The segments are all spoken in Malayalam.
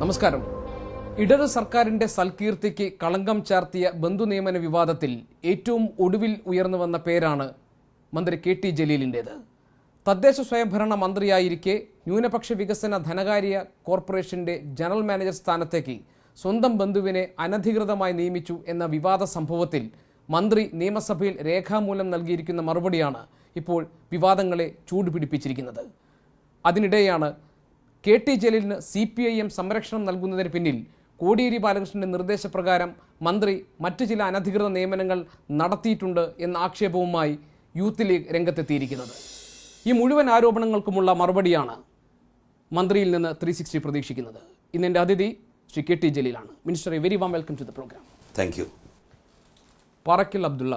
നമസ്കാരം. ഇടത് സർക്കാരിന്റെ സൽകീർത്തിക്ക് കളങ്കം ചാർത്തിയ ബന്ധുനിയമന വിവാദത്തിൽ ഏറ്റവും ഒടുവിൽ ഉയർന്നു വന്ന പേരാണ് മന്ത്രി കെ ടി ജലീലിന്റേത് തദ്ദേശ സ്വയംഭരണ മന്ത്രിയായിരിക്കെ ന്യൂനപക്ഷ വികസന ധനകാര്യ കോർപ്പറേഷന്റെ ജനറൽ മാനേജർ സ്ഥാനത്തേക്ക് സ്വന്തം ബന്ധുവിനെ അനധികൃതമായി നിയമിച്ചു എന്ന വിവാദ സംഭവത്തിൽ മന്ത്രി നിയമസഭയിൽ രേഖാമൂലം നൽകിയിരിക്കുന്ന മറുപടിയാണ് ഇപ്പോൾ വിവാദങ്ങളെ ചൂടുപിടിപ്പിച്ചിരിക്കുന്നത്. അതിനിടെയാണ് കെ ടി ജലീലിന് സി പി ഐ എം സംരക്ഷണം നൽകുന്നതിന് പിന്നിൽ കോടിയേരി ബാലകൃഷ്ണന്റെ നിർദ്ദേശപ്രകാരം മന്ത്രി മറ്റു ചില അനധികൃത നിയമനങ്ങൾ നടത്തിയിട്ടുണ്ട് എന്ന ആക്ഷേപവുമായി യൂത്ത് ലീഗ് രംഗത്തെത്തിയിരിക്കുന്നത്. ഈ മുഴുവൻ ആരോപണങ്ങൾക്കുമുള്ള മറുപടിയാണ് മന്ത്രിയിൽ നിന്ന് ത്രീ സിക്സ്റ്റി പ്രതീക്ഷിക്കുന്നത്. ഇന്ന് എന്റെ അതിഥി Shri K T ജലീലാണ്. Minister very warm welcome to the program. Thank you. Parakkil Abdulla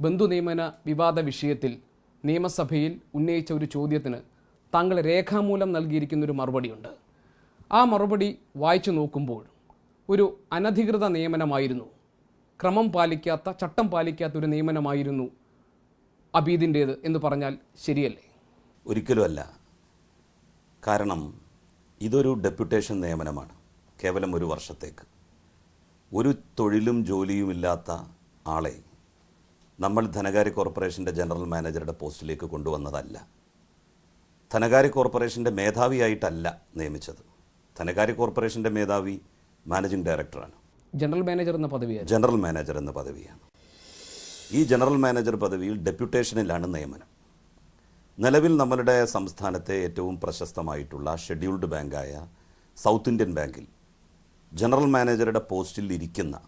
ബന്ധു നിയമന വിവാദ വിഷയത്തിൽ നിയമസഭയിൽ ഉന്നയിച്ച ഒരു ചോദ്യത്തിന് താങ്കൾ രേഖാമൂലം നൽകിയിരിക്കുന്ന ഒരു മറുപടിയുണ്ട്. ആ മറുപടി വായിച്ചു നോക്കുമ്പോൾ ഒരു അനധികൃത നിയമനമായിരുന്നു. ക്രമം പാലിക്കാത്ത ചട്ടം പാലിക്കാത്ത ഒരു നിയമനമായിരുന്നു അബീദിന്റേത് എന്ന് പറഞ്ഞാൽ ശരിയല്ലേ? ഒരിക്കലുമല്ല. കാരണം ഇതൊരു ഡെപ്യൂട്ടേഷൻ നിയമനമാണ്. കേവലം ഒരു വർഷത്തേക്ക്. ഒരു തൊഴിലും ജോലിയുമില്ലാത്ത ആളെ നമ്മൾ ധനകാര്യ കോർപ്പറേഷന്റെ ജനറൽ മാനേജറുടെ പോസ്റ്റിലേക്ക് കൊണ്ടുവന്നതല്ല. ധനകാര്യ കോർപ്പറേഷന്റെ മേധാവിയായിട്ടല്ല നിയമിച്ചത്. ധനകാര്യ കോർപ്പറേഷന്റെ മേധാവി മാനേജിംഗ് ഡയറക്ടറാണ്. ജനറൽ മാനേജർ എന്ന പദവിയാണ് ജനറൽ മാനേജർ എന്ന പദവിയാണ്. ഈ ജനറൽ മാനേജർ പദവിയിൽ ഡെപ്യൂട്ടേഷനിലാണ് നിയമനം. നിലവിൽ നമ്മളുടെ സംസ്ഥാനത്തെ ഏറ്റവും പ്രശസ്തമായിട്ടുള്ള ഷെഡ്യൂൾഡ് ബാങ്കായ സൗത്ത് ഇന്ത്യൻ ബാങ്കിൽ ജനറൽ മാനേജറുടെ പോസ്റ്റിൽ ഇരിക്കുന്ന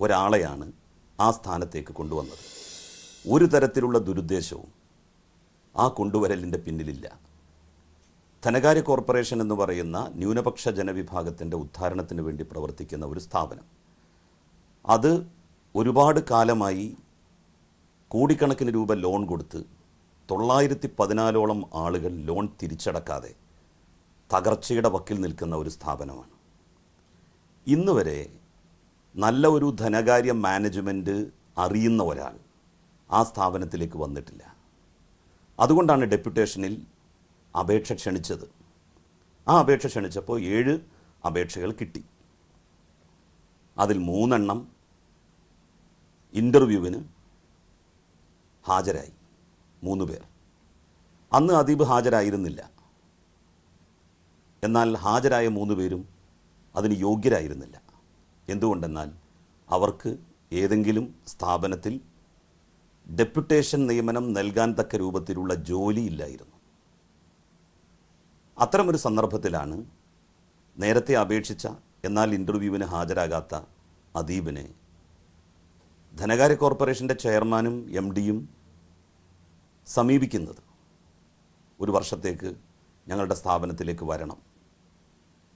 ഒരാളെയാണ് ആ സ്ഥാനത്തേക്ക് കൊണ്ടുവന്നത്. ഒരു തരത്തിലുള്ള ദുരുദ്ദേശവും ആ കൊണ്ടുവരലിന്റെ പിന്നിലില്ല. ധനകാര്യ കോർപ്പറേഷൻ എന്ന് പറയുന്ന ന്യൂനപക്ഷ ജനവിഭാഗത്തിന്റെ ഉദ്ധാരണത്തിന് വേണ്ടി പ്രവർത്തിക്കുന്ന ഒരു സ്ഥാപനം. അത് ഒരുപാട് കാലമായി കോടിക്കണക്കിന് രൂപ ലോൺ കൊടുത്ത് തൊള്ളായിരത്തി പതിനാലോളം ആളുകൾ ലോൺ തിരിച്ചടക്കാതെ തകർച്ചയുടെ വക്കിൽ നിൽക്കുന്ന ഒരു സ്ഥാപനമാണ്. ഇന്ന് വരെ നല്ല ഒരു ധനകാര്യ മാനേജ്മെന്റ് അറിയുന്ന ഒരാൾ ആ സ്ഥാപനത്തിലേക്ക് വന്നിട്ടില്ല. അതുകൊണ്ടാണ് ഡെപ്യൂട്ടേഷനിൽ അപേക്ഷ ക്ഷണിച്ചത്. ആ അപേക്ഷ ക്ഷണിച്ചപ്പോൾ ഏഴ് അപേക്ഷകൾ കിട്ടി. അതിൽ മൂന്നെണ്ണം ഇന്റർവ്യൂവിന് ഹാജരായി. മൂന്ന് പേർ. അന്ന് അദീബ് ഹാജരായിരുന്നില്ല. എന്നാൽ ഹാജരായ മൂന്ന് പേരും അതിന് യോഗ്യരായിരുന്നില്ല. എന്തുകൊണ്ടെന്നാൽ അവർക്ക് ഏതെങ്കിലും സ്ഥാപനത്തിൽ ഡെപ്യൂട്ടേഷൻ നിയമനം നൽകാൻ തക്ക രൂപത്തിലുള്ള ജോലിയില്ലായിരുന്നു അത്തരമൊരു സന്ദർഭത്തിലാണ് നേരത്തെ അപേക്ഷിച്ച എന്നാൽ ഇന്റർവ്യൂവിന് ഹാജരാകാത്ത അദീബിനെ. ധനകാര്യ കോർപ്പറേഷന്റെ ചെയർമാനും എം ഡിയും സമീപിക്കുന്നത് ഒരു വർഷത്തേക്ക് ഞങ്ങളുടെ സ്ഥാപനത്തിലേക്ക് വരണം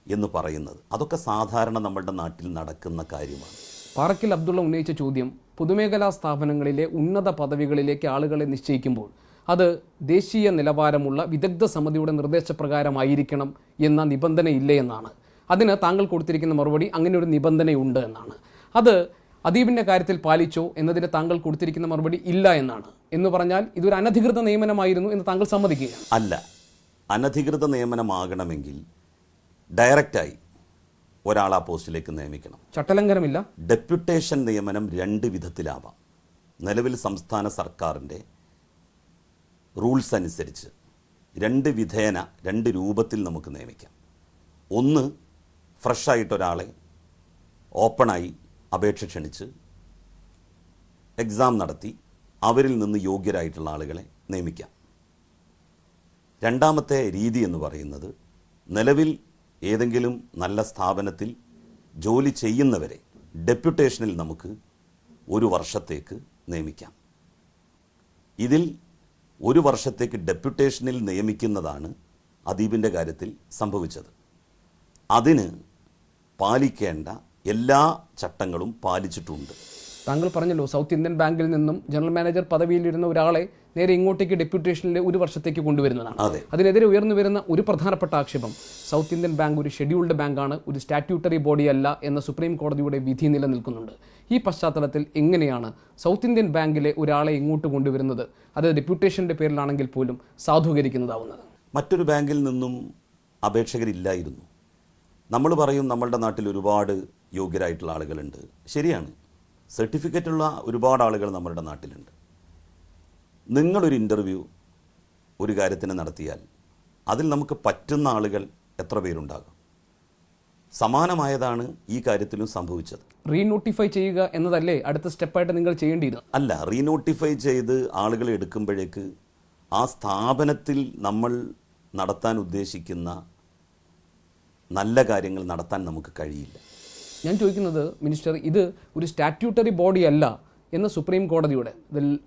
എന്ന് പറയുന്നത്. അതൊക്കെ സാധാരണ നമ്മളുടെ നാട്ടിൽ നടക്കുന്ന കാര്യമാണ്. പാറക്കിൽ അബ്ദുള്ള ഉന്നയിച്ച ചോദ്യം പൊതുമേഖലാ സ്ഥാപനങ്ങളിലെ ഉന്നത പദവികളിലേക്ക് ആളുകളെ നിശ്ചയിക്കുമ്പോൾ അത് ദേശീയ നിലവാരമുള്ള വിദഗ്ധ സമിതിയുടെ നിർദ്ദേശപ്രകാരമായിരിക്കണം എന്ന നിബന്ധനയില്ല എന്നാണ്. അതിന് താങ്കൾ കൊടുത്തിരിക്കുന്ന മറുപടി അങ്ങനെ ഒരു നിബന്ധനയുണ്ട് എന്നാണ്. അത് അദീബിന്റെ കാര്യത്തിൽ പാലിച്ചോ എന്നതിന് താങ്കൾ കൊടുത്തിരിക്കുന്ന മറുപടി ഇല്ല എന്നാണ്. എന്ന് പറഞ്ഞാൽ ഇതൊരു അനധികൃത നിയമനമായിരുന്നു എന്ന് താങ്കൾ സമ്മതിക്കുകയാണ്. അല്ല. അനധികൃത നിയമനമാകണമെങ്കിൽ ഡയറക്റ്റായി ഒരാൾ ആ പോസ്റ്റിലേക്ക് നിയമിക്കണം. ചട്ടലംഘനമില്ല. ഡെപ്യൂട്ടേഷൻ നിയമനം രണ്ട് വിധത്തിലാവാം. നിലവിൽ സംസ്ഥാന സർക്കാരിന്റെ റൂൾസ് അനുസരിച്ച് രണ്ട് വിധേന രണ്ട് രൂപത്തിൽ നമുക്ക് നിയമിക്കാം. ഒന്ന് ഫ്രഷായിട്ടൊരാളെ ഓപ്പണായി അപേക്ഷ ക്ഷണിച്ച് എക്സാം നടത്തി അവരിൽ നിന്ന് യോഗ്യരായിട്ടുള്ള ആളുകളെ നിയമിക്കാം. രണ്ടാമത്തെ രീതി എന്ന് പറയുന്നത് നിലവിൽ ഏതെങ്കിലും നല്ല സ്ഥാപനത്തിൽ ജോലി ചെയ്യുന്നവരെ ഡെപ്യൂട്ടേഷനിൽ നമുക്ക് ഒരു വർഷത്തേക്ക് നിയമിക്കാം. ഇതിൽ ഒരു വർഷത്തേക്ക് ഡെപ്യൂട്ടേഷനിൽ നിയമിക്കുന്നതാണ് അദീപിന്റെ കാര്യത്തിൽ സംഭവിച്ചത്. അതിന് പാലിക്കേണ്ട എല്ലാ ചട്ടങ്ങളും പാലിച്ചിട്ടുണ്ട് താങ്കൾ പറഞ്ഞല്ലോ സൗത്ത് ഇന്ത്യൻ ബാങ്കിൽ നിന്നും ജനറൽ മാനേജർ പദവിയിലിരുന്ന ഒരാളെ നേരെ ഇങ്ങോട്ടേക്ക് ഡെപ്യൂട്ടേഷനിലെ ഒരു വർഷത്തേക്ക് കൊണ്ടുവരുന്നതാണ്. അതെ. അതിനെതിരെ ഉയർന്നു വരുന്ന ഒരു പ്രധാനപ്പെട്ട ആക്ഷേപം സൗത്ത് ഇന്ത്യൻ ബാങ്ക് ഒരു ഷെഡ്യൂൾഡ് ബാങ്കാണ് ഒരു സ്റ്റാറ്റ്യൂട്ടറി ബോഡി അല്ല എന്ന സുപ്രീം കോടതിയുടെ വിധി നിലനിൽക്കുന്നുണ്ട്. ഈ പശ്ചാത്തലത്തിൽ എങ്ങനെയാണ് സൗത്ത് ഇന്ത്യൻ ബാങ്കിലെ ഒരാളെ ഇങ്ങോട്ട് കൊണ്ടുവരുന്നത്? അത് ഡെപ്യൂട്ടേഷന്റെ പേരിലാണെങ്കിൽ പോലും സാധൂകരിക്കുന്നതാവുന്നത്. മറ്റൊരു ബാങ്കിൽ നിന്നും അപേക്ഷകരില്ലായിരുന്നു. നമ്മൾ പറയും നമ്മളുടെ നാട്ടിൽ ഒരുപാട് യോഗ്യരായിട്ടുള്ള ആളുകളുണ്ട്. ശരിയാണ്. സർട്ടിഫിക്കറ്റുള്ള ഒരുപാട് ആളുകൾ നമ്മുടെ നാട്ടിലുണ്ട്. നിങ്ങളൊരു ഇന്റർവ്യൂ ഒരു കാര്യത്തിന് നടത്തിയാൽ അതിൽ നമുക്ക് പറ്റുന്ന ആളുകൾ എത്ര പേരുണ്ടാകും? സമാനമായതാണ് ഈ കാര്യത്തിലും സംഭവിച്ചത്. റീനോട്ടിഫൈ ചെയ്യുക എന്നതല്ലേ അടുത്ത സ്റ്റെപ്പായിട്ട് നിങ്ങൾ ചെയ്യേണ്ടി അല്ല റീനോട്ടിഫൈ ചെയ്ത് ആളുകളെ എടുക്കുമ്പോഴേക്ക് ആ സ്ഥാപനത്തിൽ നമ്മൾ നടത്താൻ ഉദ്ദേശിക്കുന്ന നല്ല കാര്യങ്ങൾ നടത്താൻ നമുക്ക് കഴിയില്ല. ഞാൻ ചോദിക്കുന്നത് മിനിസ്റ്റർ ഇത് ഒരു സ്റ്റാറ്റ്യൂട്ടറി ബോഡി അല്ല എന്ന് സുപ്രീം കോടതിയുടെ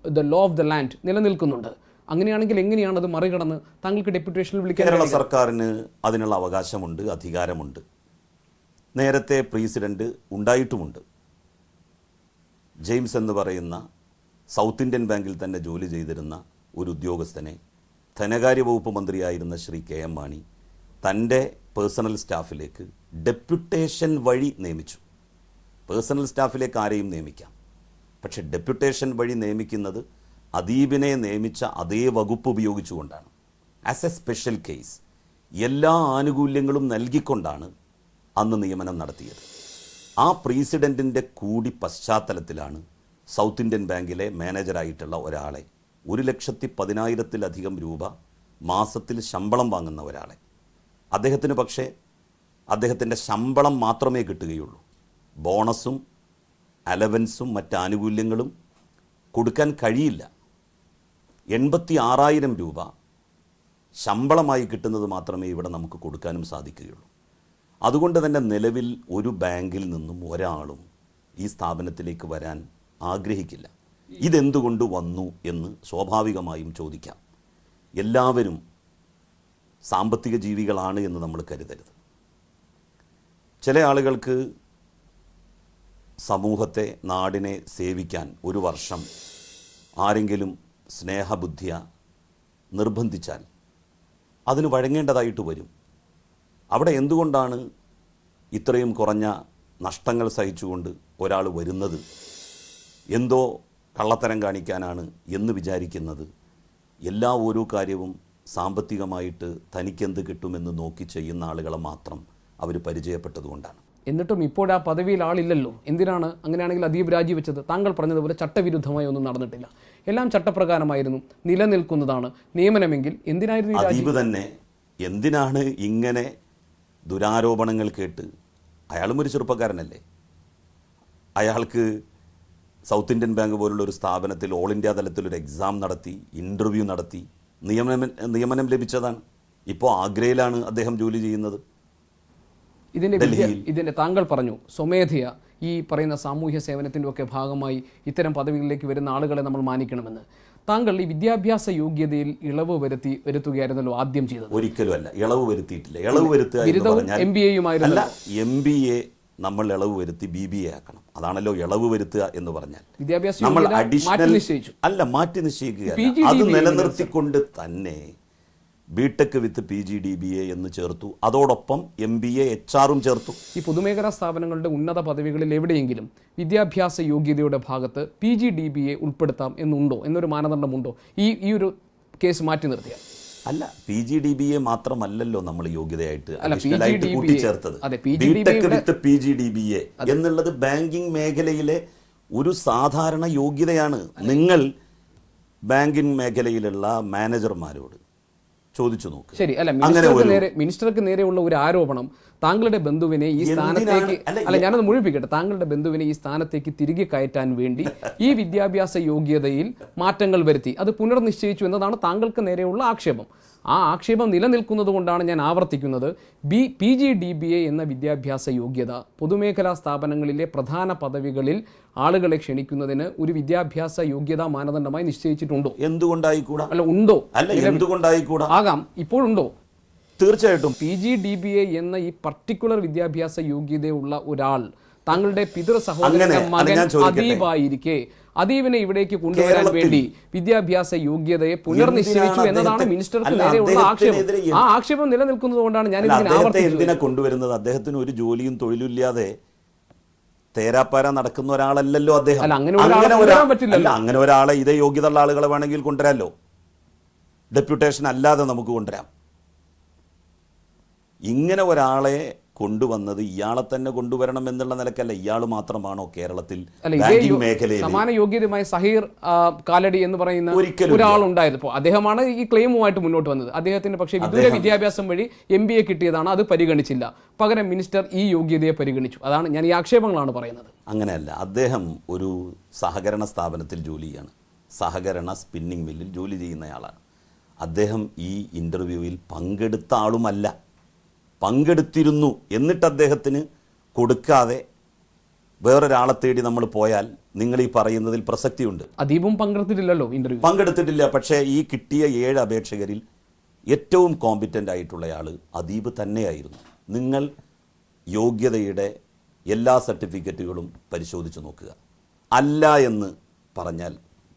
the law of the land നിലനിൽക്കുന്നുണ്ട്. അങ്ങനെയാണെങ്കിൽ എങ്ങനെയാണ് അത് മറികടന്ന് താങ്കൾക്ക് ഡെപ്യൂട്ടേഷനിൽ വിളിക്കാൻ കേരള സർക്കാരിന് അതിനുള്ള അവകാശമുണ്ട് അധികാരമുണ്ട്. നേരത്തെ പ്രസിഡന്റ് ഉണ്ടായിട്ടുമുണ്ട്. ജെയിംസ് എന്ന് പറയുന്ന സൗത്ത് ഇന്ത്യൻ ബാങ്കിൽ തന്നെ ജോലി ചെയ്തിരുന്ന ഒരു ഉദ്യോഗസ്ഥനെ ധനകാര്യ വകുപ്പ് മന്ത്രിയായിരുന്ന ശ്രീ കെ എം മാണി തന്റെ പേഴ്സണൽ സ്റ്റാഫിലേക്ക് ഡെപ്യൂട്ടേഷൻ വഴി നിയമിച്ചു. പേഴ്സണൽ സ്റ്റാഫിലേക്ക് ആരെയും നിയമിക്കാം. പക്ഷേ ഡെപ്യൂട്ടേഷൻ വഴി നിയമിക്കുന്നത് അദീബിനെ നിയമിച്ച അതേ വകുപ്പ് ഉപയോഗിച്ചുകൊണ്ടാണ്. ആസ് എ സ്പെഷ്യൽ കേസ് എല്ലാ ആനുകൂല്യങ്ങളും നൽകിക്കൊണ്ടാണ് അന്ന് നിയമനം നടത്തിയത്. ആ പ്രീസിഡന്റിന്റെ കൂടി പശ്ചാത്തലത്തിലാണ് സൗത്ത് ഇന്ത്യൻ ബാങ്കിലെ മാനേജറായിട്ടുള്ള ഒരാളെ ഒരു ലക്ഷത്തി പതിനായിരത്തിലധികം രൂപ മാസത്തിൽ ശമ്പളം വാങ്ങുന്ന ഒരാളെ. അദ്ദേഹത്തിന് പക്ഷേ അദ്ദേഹത്തിന്റെ ശമ്പളം മാത്രമേ കിട്ടുകയുള്ളൂ. ബോണസും അലവൻസും മറ്റ് ആനുകൂല്യങ്ങളും കൊടുക്കാൻ കഴിയില്ല. എൺപത്തി ആറായിരം രൂപ ശമ്പളമായി കിട്ടുന്നത് മാത്രമേ ഇവിടെ നമുക്ക് കൊടുക്കാനും സാധിക്കുകയുള്ളൂ. അതുകൊണ്ട് തന്നെ നിലവിൽ ഒരു ബാങ്കിൽ നിന്നും ഒരാളും ഈ സ്ഥാപനത്തിലേക്ക് വരാൻ ആഗ്രഹിക്കില്ല. ഇതെന്തുകൊണ്ട് വന്നു എന്ന് സ്വാഭാവികമായും ചോദിക്കാം. എല്ലാവരും സാമ്പത്തിക ജീവികളാണ് എന്ന് നമ്മൾ കരുതരുത്. ചില ആളുകൾക്ക് സമൂഹത്തെ നാടിനെ സേവിക്കാൻ ഒരു വർഷം ആരെങ്കിലും സ്നേഹബുദ്ധിയ നിർബന്ധിച്ചാൽ അതിന് വഴങ്ങേണ്ടതായിട്ട് വരും. അവിടെ എന്തുകൊണ്ടാണ് ഇത്രയും കുറഞ്ഞ നഷ്ടങ്ങൾ സഹിച്ചുകൊണ്ട് ഒരാൾ വരുന്നത്? എന്തോ കള്ളത്തരം കാണിക്കാനാണ് എന്ന് വിചാരിക്കുന്നത്. എല്ലാ ഓരോ കാര്യവും സാമ്പത്തികമായിട്ട് തനിക്കെന്ത് കിട്ടുമെന്ന് നോക്കി ചെയ്യുന്ന ആളുകളെ മാത്രം അവർ പരിചയപ്പെട്ടതുകൊണ്ടാണ്. എന്നിട്ടും ഇപ്പോൾ ആ പദവിയിൽ ആളില്ലല്ലോ. എന്തിനാണ് അങ്ങനെയാണെങ്കിൽ അദീപ് രാജിവെച്ചത് താങ്കൾ പറഞ്ഞതുപോലെ ചട്ടവിരുദ്ധമായി ഒന്നും നടന്നിട്ടില്ല. എല്ലാം ചട്ടപ്രകാരമായിരുന്നു. നിലനിൽക്കുന്നതാണ്. നിയമനമെങ്കിൽ എന്തിനായിരുന്നു അദീപ് തന്നെ എന്തിനാണ് ഇങ്ങനെ ദുരാരോപണങ്ങൾ കേട്ട്? അയാളും ഒരു ചെറുപ്പക്കാരനല്ലേ. അയാൾക്ക് സൗത്ത് ഇന്ത്യൻ ബാങ്ക് പോലുള്ള ഒരു സ്ഥാപനത്തിൽ ഓൾ ഇന്ത്യ തലത്തിൽ ഒരു എക്സാം നടത്തി ഇന്റർവ്യൂ നടത്തി നിയമനം നിയമനം ലഭിച്ചതാണ്. ഇപ്പോൾ ആഗ്രയിലാണ് അദ്ദേഹം ജോലി ചെയ്യുന്നത്. ഇതിന്റെ. ഇതിന്റെ താങ്കൾ പറഞ്ഞു സ്വമേധയ ഈ പറയുന്ന സാമൂഹ്യ സേവനത്തിന്റെ ഒക്കെ ഭാഗമായി ഇത്തരം പദവികളിലേക്ക് വരുന്ന ആളുകളെ നമ്മൾ മാനിക്കണമെന്ന്. താങ്കൾ ഈ വിദ്യാഭ്യാസ യോഗ്യതയിൽ ഇളവ് വരുത്തി വരുത്തുകയായിരുന്നല്ലോ ആദ്യം ചെയ്തത്. ഒരിക്കലും അല്ല ഇളവ് വരുത്തിയിട്ടില്ല. ഇളവ് വരുത്തുക എം ബി എയുമായിരുന്നല്ല. എം ബി എ നമ്മൾ ഇളവ് വരുത്തി ബി ബി എ ആക്കണം. അതാണല്ലോ ഇളവ് വരുത്തുക എന്ന് പറഞ്ഞാൽ. വിദ്യാഭ്യാസം നമ്മൾ അഡീഷണൽ അല്ല മാറ്റി നിശ്ചയിക്കുക അത് നിലനിർത്തിക്കൊണ്ട് തന്നെ BTech with P G D B A എന്ന് ചേർത്തു. അതോടൊപ്പം എം ബി എ എച്ച് ആറും ചേർത്തു. ഈ പൊതുമേഖലാ സ്ഥാപനങ്ങളുടെ ഉന്നത പദവികളിൽ എവിടെയെങ്കിലും വിദ്യാഭ്യാസ യോഗ്യതയുടെ ഭാഗത്ത് P G D B A ഉൾപ്പെടുത്താം എന്നുണ്ടോ? എന്നൊരു മാനദണ്ഡമുണ്ടോ? ഈ ഈ ഒരു കേസ് മാറ്റി നിർത്തിയാൽ? അല്ല P G D B A മാത്രമല്ലല്ലോ നമ്മൾ യോഗ്യതയായിട്ട് അഡീഷണലായിട്ട് കൂട്ടിച്ചേർത്തത്. BTech with P G D B A എന്നുള്ളത് ബാങ്കിങ് മേഖലയിലെ ഒരു സാധാരണ യോഗ്യതയാണ്. നിങ്ങൾ ബാങ്കിങ് മേഖലയിലുള്ള മാനേജർമാരോട് ചോദിച്ചു നോക്ക്. ശരി അല്ല മിനിസ്റ്റർക്ക് നേരെ മിനിസ്റ്റർക്ക് നേരെയുള്ള ഒരു ആരോപണം താങ്കളുടെ ബന്ധുവിനെ ഈ? സ്ഥാനത്തേക്ക് അല്ല, ഞാനത് മുഴുവിക്കട്ടെ താങ്കളുടെ ബന്ധുവിനെ ഈ സ്ഥാനത്തേക്ക് തിരികെ കയറ്റാൻ വേണ്ടി ഈ വിദ്യാഭ്യാസ യോഗ്യതയിൽ മാറ്റങ്ങൾ വരുത്തി. അത് പുനർനിശ്ചയിച്ചു എന്നതാണ് താങ്കൾക്ക് നേരെയുള്ള ആക്ഷേപം. ആ ആക്ഷേപം നിലനിൽക്കുന്നത് കൊണ്ടാണ് ഞാൻ ആവർത്തിക്കുന്നത്. B P G D B A എന്ന വിദ്യാഭ്യാസ യോഗ്യത പൊതുമേഖലാ സ്ഥാപനങ്ങളിലെ പ്രധാന പദവികളിൽ ആളുകളെ ക്ഷണിക്കുന്നതിന് ഒരു വിദ്യാഭ്യാസ യോഗ്യതാ മാനദണ്ഡമായി നിശ്ചയിച്ചിട്ടുണ്ടോ? എന്തുകൊണ്ടായിക്കൂടാ? അല്ല ഉണ്ടോ? അല്ല എന്തുകൊണ്ടായിക്കൂടാ? ആകാം. ഇപ്പോഴുണ്ടോ? തീർച്ചയായിട്ടും. P G D B A എന്ന ഈ പർട്ടിക്കുലർ വിദ്യാഭ്യാസ യോഗ്യതയുള്ള ഒരാൾ താങ്കളുടെ പിതൃ സഹോദരന്റെ അതീവിനെ മകൻ? ഇവിടേക്ക് കൊണ്ടുവരാൻ വേണ്ടി വിദ്യാഭ്യാസ യോഗ്യതയെ പുനർനിശ്ചയിച്ചു എന്നതാണ് മിനിസ്റ്റർക്ക് നേരെയുള്ള ആക്ഷേപം. ആ ആക്ഷേപം നിലനിൽക്കുന്നത് കൊണ്ടാണ് ഞാൻ ഇതിനെ കൊണ്ടുവരുന്നത്? അദ്ദേഹത്തിന് ഒരു ജോലിയും തൊഴിലില്ലാതെ തേരാപ്പാര നടക്കുന്ന ഒരാളല്ലല്ലോ അദ്ദേഹം. അങ്ങനെ ഒരാളെ ഇതേ യോഗ്യത പറ്റില്ലല്ലോ. അങ്ങനെ ഒരാളെ ഇതേ യോഗ്യതയുള്ള ആളുകളെ വേണമെങ്കിൽ കൊണ്ടുവരാമല്ലോ ഡെപ്യൂട്ടേഷൻ അല്ലാതെ നമുക്ക് കൊണ്ടുവരാം. ഇങ്ങനെ ഒരാളെ കൊണ്ടുവന്നത് ഇയാളെ തന്നെ കൊണ്ടുവരണം എന്നുള്ള നിലക്കല്ല. ഇയാൾ മാത്രമാണോ കേരളത്തിൽ ബാങ്കിംഗ് മേഖലയിൽ സമാന യോഗ്യതയുമായി സഹീർ കാലടി എന്ന് പറയുന്ന ഇപ്പോൾ അദ്ദേഹമാണ് ഈ ക്ലെയിമുമായിട്ട് മുന്നോട്ട് വന്നത്. അദ്ദേഹത്തിന് പക്ഷേ വിദൂര വിദ്യാഭ്യാസം വഴി എം ബി എ കിട്ടിയതാണ്. അത് പരിഗണിച്ചില്ല. പകരം മിനിസ്റ്റർ ഈ യോഗ്യതയെ പരിഗണിച്ചു. അതാണ് ഞാൻ ഈ ആക്ഷേപങ്ങളാണ് പറയുന്നത്. അങ്ങനെയല്ല. അദ്ദേഹം ഒരു സഹകരണ സ്ഥാപനത്തിൽ ജോലി ചെയ്യാണ് സഹകരണ സ്പിന്നിംഗ് മില്ലിൽ ജോലി ചെയ്യുന്നയാളാണ് അദ്ദേഹം ഈ ഇന്റർവ്യൂവിൽ പങ്കെടുത്ത ആളുമല്ല. പങ്കെടുത്തിരുന്നു എന്നിട്ട് അദ്ദേഹത്തിന് കൊടുക്കാതെ വേറൊരാളെ തേടി നമ്മൾ പോയാൽ നിങ്ങൾ ഈ പറയുന്നതിൽ പ്രസക്തിയുണ്ട്. അദീപും പങ്കെടുത്തിട്ടില്ലല്ലോ ഇന്റർവ്യൂ പങ്കെടുത്തിട്ടില്ല പക്ഷേ ഈ കിട്ടിയ ഏഴ് അപേക്ഷകരിൽ ഏറ്റവും കോമ്പിറ്റന്റ് ആയിട്ടുള്ളയാൾ അദീബ് തന്നെയായിരുന്നു. നിങ്ങൾ യോഗ്യതയുടെ എല്ലാ സർട്ടിഫിക്കറ്റുകളും പരിശോധിച്ച് നോക്കുക. അല്ല എന്ന് പറഞ്ഞാൽ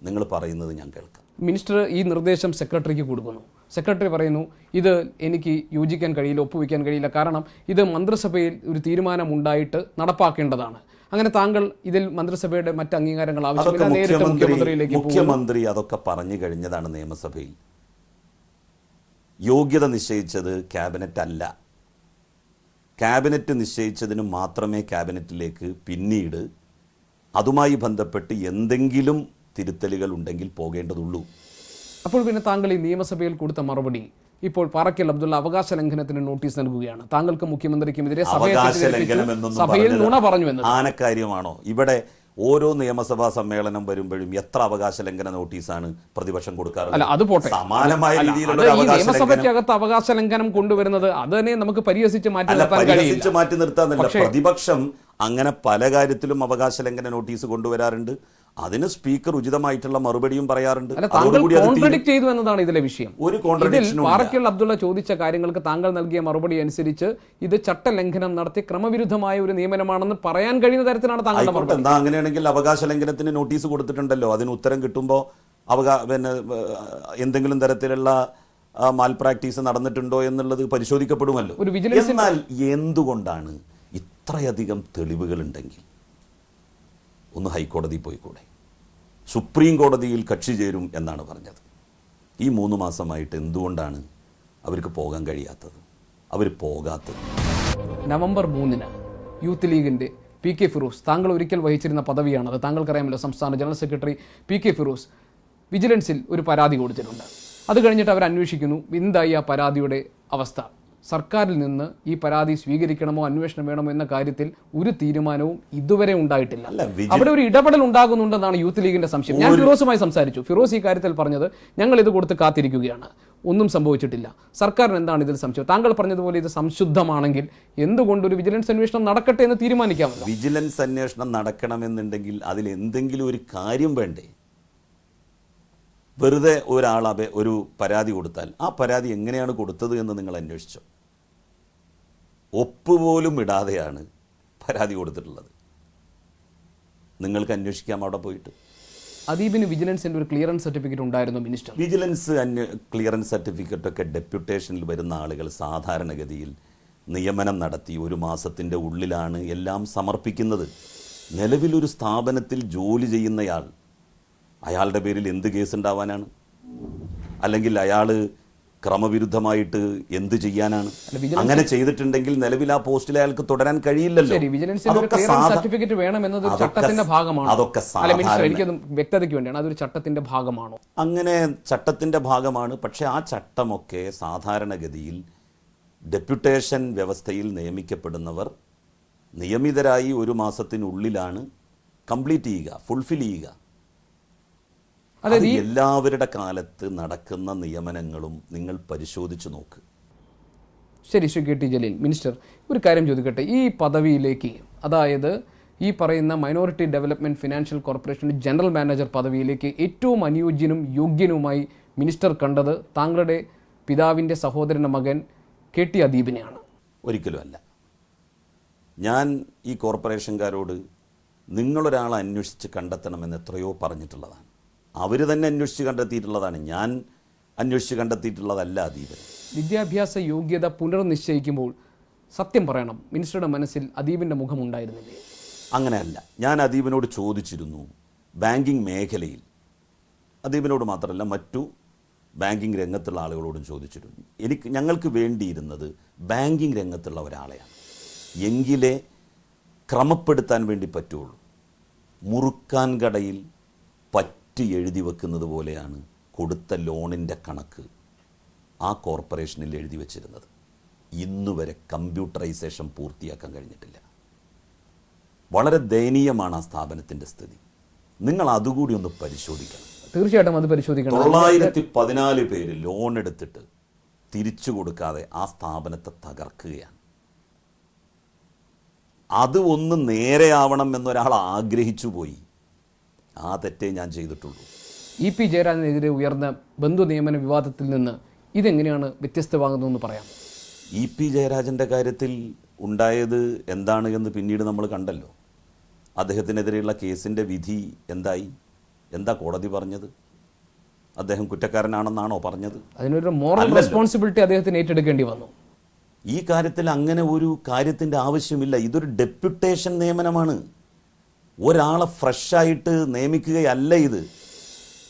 നിങ്ങൾ പറയുന്നത് ഞാൻ കേൾക്കാം. മിനിസ്റ്റർ ഈ നിർദ്ദേശം സെക്രട്ടറിക്ക് കൊടുക്കുന്നു. സെക്രട്ടറി പറയുന്നു ഇത് എനിക്ക് യോജിക്കാൻ കഴിയില്ല ഒപ്പുവെക്കാൻ കഴിയില്ല. കാരണം ഇത് മന്ത്രിസഭയിൽ ഒരു തീരുമാനമുണ്ടായിട്ട് നടപ്പാക്കേണ്ടതാണ്. അങ്ങനെ താങ്കൾ ഇതിൽ മന്ത്രിസഭയുടെ മറ്റ് അംഗീകാരങ്ങൾ ആവശ്യമില്ല. നേരിട്ട് മുഖ്യമന്ത്രി മുഖ്യമന്ത്രിയിലേക്ക് മുഖ്യമന്ത്രി അതൊക്കെ പറഞ്ഞു കഴിഞ്ഞതാണ് നിയമസഭയിൽ. യോഗ്യത നിശ്ചയിച്ചത് ക്യാബിനറ്റ് അല്ല. ക്യാബിനറ്റ് നിശ്ചയിച്ചതിന് മാത്രമേ ക്യാബിനറ്റിലേക്ക് പിന്നീട് അതുമായി ബന്ധപ്പെട്ട് എന്തെങ്കിലും തിരുത്തലുകൾ ഉണ്ടെങ്കിൽ പോകേണ്ടതുള്ളൂ. അപ്പോൾ പിന്നെ താങ്കൾ ഈ നിയമസഭയിൽ കൊടുത്ത മറുപടി ഇപ്പോൾ പറക്കൽ അബ്ദുള്ള അവകാശ ലംഘനത്തിന് നോട്ടീസ് നൽകുകയാണ്. താങ്കൾക്ക് മുഖ്യമന്ത്രിക്കുമെതിരെ എതിരെ സഭയിൽ നുണ പറഞ്ഞു എന്ന് ആനക്കാര്യമാണോ? ഇവിടെ ഓരോ നിയമസഭാ സമ്മേളനം വരുമ്പോഴും എത്ര അവകാശ ലംഘന നോട്ടീസാണ് പ്രതിപക്ഷം കൊടുക്കാറ് അല്ല അത് പോട്ടെ. സമാനമായ രീതിയിലുള്ള ഒരു അവകാശ ലംഘനം നിയമസഭയ്ക്കകത്ത് അവകാശ ലംഘനം കൊണ്ടുവരുന്നത് അത് തന്നെ നമുക്ക് പരിഹസിച്ച് മാറ്റി നിർത്താൻ പരിഹസിച്ച് മാറ്റി പക്ഷേ- പ്രതിപക്ഷം അങ്ങനെ പല കാര്യത്തിലും അവകാശ ലംഘന നോട്ടീസ് കൊണ്ടുവരാറുണ്ട്. അതിന് സ്പീക്കർ ഉചിതമായിട്ടുള്ള മറുപടിയും പറയാറുണ്ട്. താങ്കൾ കോൺട്രഡിക്ട് ചെയ്തു എന്നതാണ് ഇതിലെ വിഷയം. ഒരു കോൺട്രഡിക്ഷൻ അബ്ദുള്ള ചോദിച്ച കാര്യങ്ങൾക്ക് താങ്കൾ നൽകിയ മറുപടി അനുസരിച്ച് ഇത് ചട്ടലംഘനം നടത്തി ക്രമവിരുദ്ധമായ ഒരു നിയമനമാണെന്ന് പറയാൻ കഴിയുന്ന തരത്തിലാണ് താങ്കളുടെ മറുപടി. എന്താ അങ്ങനെയാണെങ്കിൽ അവകാശ ലംഘനത്തിന് നോട്ടീസ് കൊടുത്തിട്ടുണ്ടല്ലോ. അതിന് ഉത്തരം കിട്ടുമ്പോൾ അവകാ പിന്നെ എന്തെങ്കിലും തരത്തിലുള്ള മാൽ പ്രാക്ടീസ് നടന്നിട്ടുണ്ടോ എന്നുള്ളത് പരിശോധിക്കപ്പെടുമല്ലോ. എന്നാൽ എന്തുകൊണ്ടാണ് ഇത്രയധികം തെളിവുകൾ ഉണ്ടെങ്കിൽ ഒന്ന് ഹൈക്കോടതി പോയിക്കൂടെ? സുപ്രീം കോടതിയിൽ കക്ഷി ചേരും എന്നാണ് പറഞ്ഞത്. ഈ മൂന്ന് മാസമായിട്ട് എന്തുകൊണ്ടാണ് അവർക്ക് പോകാൻ കഴിയാത്തത്? അവർ പോകാത്തത്. നവംബർ മൂന്നിന് യൂത്ത് ലീഗിന്റെ പി കെ ഫിറോസ് താങ്കൾ ഒരിക്കൽ വഹിച്ചിരുന്ന പദവിയാണത് താങ്കൾക്കറിയാമല്ലോ സംസ്ഥാന general secretary P K Firoz വിജിലൻസിൽ ഒരു പരാതി കൊടുത്തിട്ടുണ്ട്. അത് കഴിഞ്ഞിട്ട് അവർ അന്വേഷിക്കുന്നു എന്തായി ആ പരാതിയുടെ അവസ്ഥ? സർക്കാരിൽ നിന്ന് ഈ പരാതി സ്വീകരിക്കണമോ അന്വേഷണം വേണമോ എന്ന കാര്യത്തിൽ ഒരു തീരുമാനവും ഇതുവരെ ഉണ്ടായിട്ടില്ല. അവിടെ ഒരു ഇടപെടൽ ഉണ്ടാകുന്നുണ്ടെന്നാണ് യൂത്ത് ലീഗിന്റെ സംശയം. ഞാൻ ഫിറോസുമായി സംസാരിച്ചു. ഫിറോസ് ഈ കാര്യത്തിൽ പറഞ്ഞത് ഞങ്ങൾ ഇത് കൊടുത്ത് കാത്തിരിക്കുകയാണ്. ഒന്നും സംഭവിച്ചിട്ടില്ല. സർക്കാരിന് എന്താണ് ഇതിൽ സംശയം? താങ്കൾ പറഞ്ഞതുപോലെ ഇത് സംശുദ്ധമാണെങ്കിൽ എന്തുകൊണ്ട് ഒരു വിജിലൻസ് അന്വേഷണം നടക്കട്ടെ എന്ന് തീരുമാനിക്കാമല്ലോ? വിജിലൻസ് അന്വേഷണം നടക്കണമെന്നുണ്ടെങ്കിൽ അതിൽ എന്തെങ്കിലും ഒരു കാര്യം വേണ്ടേ? വെറുതെ ഒരാൾ ഒരു പരാതി കൊടുത്താൽ ആ പരാതി എങ്ങനെയാണ് കൊടുത്തത് എന്ന് നിങ്ങൾ അന്വേഷിച്ചോ? ഒപ്പുപോലും ഇടാതെയാണ് പരാതി കൊടുത്തിട്ടുള്ളത്. നിങ്ങൾക്ക് അന്വേഷിക്കാം അവിടെ പോയിട്ട്. അദീബിന് വിജിലൻസിന്റെ ഒരു ക്ലിയറൻസ് സർട്ടിഫിക്കറ്റ് ഉണ്ടായിരുന്നു മിനിസ്റ്റർ. വിജിലൻസ് അന്വ ക്ലിയറൻസ് സർട്ടിഫിക്കറ്റ് ഒക്കെ ഡെപ്യൂട്ടേഷനിൽ വരുന്ന ആളുകൾ സാധാരണഗതിയിൽ നിയമനം നടത്തി ഒരു മാസത്തിന്റെ ഉള്ളിലാണ് എല്ലാം സമർപ്പിക്കുന്നത്. നിലവിലൊരു സ്ഥാപനത്തിൽ ജോലി ചെയ്യുന്നയാൾ അയാളുടെ പേരിൽ എന്ത് കേസ് ഉണ്ടാവാനാണ്? അല്ലെങ്കിൽ അയാൾ ക്രമവിരുദ്ധമായിട്ട് എന്ത് ചെയ്യാനാണ്? അങ്ങനെ ചെയ്തിട്ടുണ്ടെങ്കിൽ നിലവിൽ ആ പോസ്റ്റിൽ അയാൾക്ക് തുടരാൻ കഴിയില്ലല്ലോ. സർട്ടിഫിക്കറ്റ് വേണമെന്നത് ചട്ടത്തിന്റെ ഭാഗമാണ്? അതൊക്കെ വ്യക്തതയ്ക്ക് വേണ്ടിയാണ്. അതൊരു ചട്ടത്തിന്റെ ഭാഗമാണോ? അങ്ങനെ ചട്ടത്തിന്റെ ഭാഗമാണ്. പക്ഷേ ആ ചട്ടമൊക്കെ സാധാരണഗതിയിൽ ഡെപ്യൂട്ടേഷൻ വ്യവസ്ഥയിൽ നിയമിക്കപ്പെടുന്നവർ നിയമിതരായി ഒരു മാസത്തിനുള്ളിലാണ് കംപ്ലീറ്റ് ചെയ്യുക ഫുൾഫിൽ ചെയ്യുക. അതായത് എല്ലാവരുടെ കാലത്ത് നടക്കുന്ന നിയമനങ്ങളും നിങ്ങൾ പരിശോധിച്ചു നോക്ക്. ശരി Shri K T Jaleel minister ഒരു കാര്യം ചോദിക്കട്ടെ. ഈ പദവിയിലേക്ക് അതായത് ഈ പറയുന്ന മൈനോറിറ്റി ഡെവലപ്മെന്റ് ഫിനാൻഷ്യൽ കോർപ്പറേഷന്റെ ജനറൽ മാനേജർ പദവിയിലേക്ക് ഏറ്റവും അനുയോജ്യനും യോഗ്യനുമായി മിനിസ്റ്റർ കണ്ടത് താങ്കളുടെ പിതാവിന്റെ സഹോദരന്റെ മകൻ കെ ടി അദീപിനെയാണ്. ഒരിക്കലും അല്ല. ഞാൻ ഈ കോർപ്പറേഷൻകാരോട് നിങ്ങളൊരാളെ അന്വേഷിച്ച് കണ്ടെത്തണമെന്ന് എത്രയോ പറഞ്ഞിട്ടുള്ളതാണ്. അവർ തന്നെ അന്വേഷിച്ച് കണ്ടെത്തിയിട്ടുള്ളതാണ്. ഞാൻ അന്വേഷിച്ച് കണ്ടെത്തിയിട്ടുള്ളതല്ല അദീപൻ വിദ്യാഭ്യാസ യോഗ്യത പുനർനിശ്ചയിക്കുമ്പോൾ സത്യം പറയണം. മിനിസ്റ്ററുടെ മനസ്സിൽ അദീപിന്റെ മുഖം ഉണ്ടായിരുന്നില്ലേ അങ്ങനെയല്ല. ഞാൻ അദീപിനോട് ചോദിച്ചിരുന്നു ബാങ്കിങ് മേഖലയിൽ. അദീപിനോട് മാത്രമല്ല മറ്റു ബാങ്കിങ് രംഗത്തുള്ള ആളുകളോടും ചോദിച്ചിരുന്നു. എനിക്ക് ഞങ്ങൾക്ക് വേണ്ടിയിരുന്നത് ബാങ്കിങ് രംഗത്തുള്ള ഒരാളെയാണ്. എങ്കിലേ ക്രമപ്പെടുത്താൻ വേണ്ടി പറ്റുള്ളൂ. മുറുക്കാൻ കടയിൽ പറ്റി എഴുതി വെക്കുന്നത് പോലെയാണ് കൊടുത്ത ലോണിന്റെ കണക്ക് ആ കോർപ്പറേഷനിൽ എഴുതി വച്ചിരുന്നത്. ഇന്നുവരെ കമ്പ്യൂട്ടറൈസേഷൻ പൂർത്തിയാക്കാൻ കഴിഞ്ഞിട്ടില്ല. വളരെ ദയനീയമാണ് ആ സ്ഥാപനത്തിന്റെ സ്ഥിതി. നിങ്ങൾ അതുകൂടി ഒന്ന് പരിശോധിക്കണം. തീർച്ചയായിട്ടും അത് പരിശോധിക്കണം. തൊള്ളായിരത്തി പതിനാല് പേര് ലോൺ എടുത്തിട്ട് തിരിച്ചു കൊടുക്കാതെ ആ സ്ഥാപനത്തെ തകർക്കുകയാണ്. അത് ഒന്ന് നേരെയാവണം എന്നൊരാൾ ആഗ്രഹിച്ചു പോയി. ആ തെറ്റേ ഞാൻ ചെയ്തിട്ടുള്ളൂ. ഇ പി ജയരാജനെതിരെ ഉയർന്ന ബന്ധു നിയമന വിവാദത്തിൽ നിന്ന് ഇതെങ്ങനെയാണ് വ്യത്യസ്തമാകുന്നതെന്ന് പറയാം. ഇ പി ജയരാജന്റെ കാര്യത്തിൽ ഉണ്ടായത് എന്താണ് എന്ന് പിന്നീട് നമ്മൾ കണ്ടല്ലോ. അദ്ദേഹത്തിനെതിരെയുള്ള കേസിന്റെ വിധി എന്തായി? എന്താ കോടതി പറഞ്ഞത്? അദ്ദേഹം കുറ്റക്കാരനാണെന്നാണോ പറഞ്ഞത്? അതിനൊരു മോറൽ റെസ്പോൺസിബിലിറ്റി അദ്ദേഹത്തിന് ഏറ്റെടുക്കേണ്ടി വന്നു. ഈ കാര്യത്തിൽ അങ്ങനെ ഒരു കാര്യത്തിന്റെ ആവശ്യമില്ല. ഇതൊരു ഡെപ്യൂട്ടേഷൻ നിയമനമാണ്. ഒരാളെ ഫ്രഷായിട്ട് നിയമിക്കുകയല്ല ഇത്.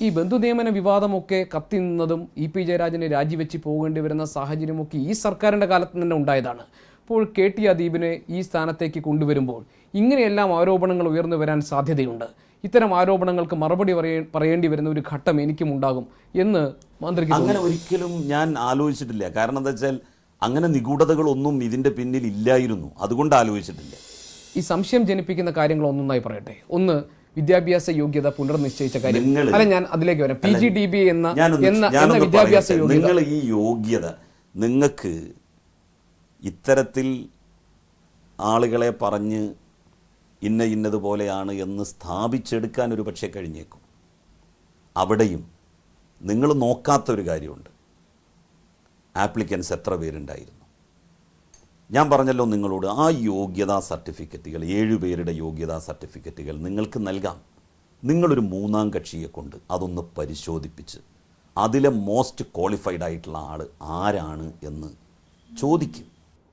ഈ ബന്ധു നിയമന വിവാദമൊക്കെ കത്തി നിന്നതും ഇ പി ജയരാജനെ രാജിവെച്ച് പോകേണ്ടി വരുന്ന സാഹചര്യമൊക്കെ ഈ സർക്കാരിന്റെ കാലത്ത് തന്നെ ഉണ്ടായതാണ്. അപ്പോൾ കെ ടി അദീപിനെ ഈ സ്ഥാനത്തേക്ക് കൊണ്ടുവരുമ്പോൾ ഇങ്ങനെയെല്ലാം ആരോപണങ്ങൾ ഉയർന്നു വരാൻ സാധ്യതയുണ്ട്. ഇത്തരം ആരോപണങ്ങൾക്ക് മറുപടി പറയേ പറയേണ്ടി വരുന്ന ഒരു ഘട്ടം എനിക്കും ഉണ്ടാകും എന്ന് മന്ത്രി അങ്ങനെ ഒരിക്കലും ഞാൻ ആലോചിച്ചിട്ടില്ല. കാരണം എന്താ വെച്ചാൽ അങ്ങനെ നിഗൂഢതകളൊന്നും ഇതിന്റെ പിന്നിൽ ഇല്ലായിരുന്നു. അതുകൊണ്ട് ആലോചിച്ചിട്ടില്ല. ഈ സംശയം ജനിപ്പിക്കുന്ന കാര്യങ്ങൾ ഒന്നൊന്നായി പറയട്ടെ. ഒന്ന് വിദ്യാഭ്യാസ യോഗ്യത പുനർനിശ്ചയിച്ച കാര്യം. അല്ല ഞാൻ അതിലേക്ക് വരാം. പി ജി ഡി ബി എന്ന എന്ന വിദ്യാഭ്യാസ യോഗ്യത. നിങ്ങൾ ഈ യോഗ്യത നിങ്ങൾക്ക് ഇത്തരത്തിൽ ആളുകളെ പറഞ്ഞ് ഇന്ന ഇന്നതുപോലെയാണ് എന്ന് സ്ഥാപിച്ചെടുക്കാൻ ഒരു പക്ഷേ കഴിഞ്ഞേക്കും. അവിടെയും നിങ്ങൾ നോക്കാത്തൊരു കാര്യമുണ്ട്. ആപ്ലിക്കൻസ് എത്ര പേരുണ്ടായിരുന്നു? ഞാൻ പറഞ്ഞല്ലോ നിങ്ങളോട് ആ യോഗ്യതാ സർട്ടിഫിക്കറ്റുകൾ ഏഴുപേരുടെ യോഗ്യതാ സർട്ടിഫിക്കറ്റുകൾ നിങ്ങൾക്ക് നൽകാം. നിങ്ങളൊരു മൂന്നാം കക്ഷിയെ കൊണ്ട് അതൊന്ന് പരിശോധിപ്പിച്ച് അതിലെ മോസ്റ്റ് ക്വാളിഫൈഡ് ആയിട്ടുള്ള ആൾ ആരാണ് എന്ന് ചോദിക്കും.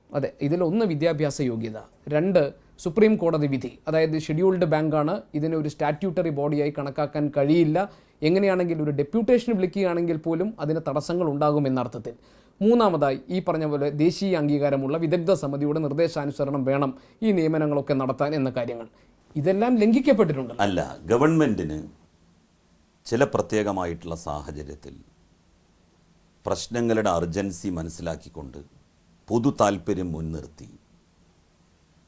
അതെ ഇതിലൊന്ന് വിദ്യാഭ്യാസ യോഗ്യത രണ്ട് സുപ്രീം കോടതി വിധി അതായത് ഷെഡ്യൂൾഡ് ബാങ്കാണ് ഇതിനെ ഒരു സ്റ്റാറ്റ്യൂട്ടറി ബോഡിയായി കണക്കാക്കാൻ കഴിയില്ല. എങ്ങനെയാണെങ്കിൽ ഒരു ഡെപ്യൂട്ടേഷൻ വിളിക്കുകയാണെങ്കിൽ പോലും അതിന് തടസ്സങ്ങൾ ഉണ്ടാകും എന്ന അർത്ഥത്തിൽ മൂന്നാമതായി ഈ പറഞ്ഞ പോലെ ദേശീയ അംഗീകാരമുള്ള വിദഗ്ധ സമിതിയുടെ നിർദ്ദേശാനുസരണം വേണം ഈ നിയമനങ്ങളൊക്കെ നടത്താൻ എന്ന കാര്യങ്ങൾ. ഇതെല്ലാം ലംഘിക്കപ്പെട്ടിട്ടുണ്ട് അല്ല ഗവൺമെന്റിന് ചില പ്രത്യേകമായിട്ടുള്ള സാഹചര്യത്തിൽ പ്രശ്നങ്ങളുടെ അർജൻസി മനസ്സിലാക്കിക്കൊണ്ട് പൊതു താല്പര്യം മുൻനിർത്തി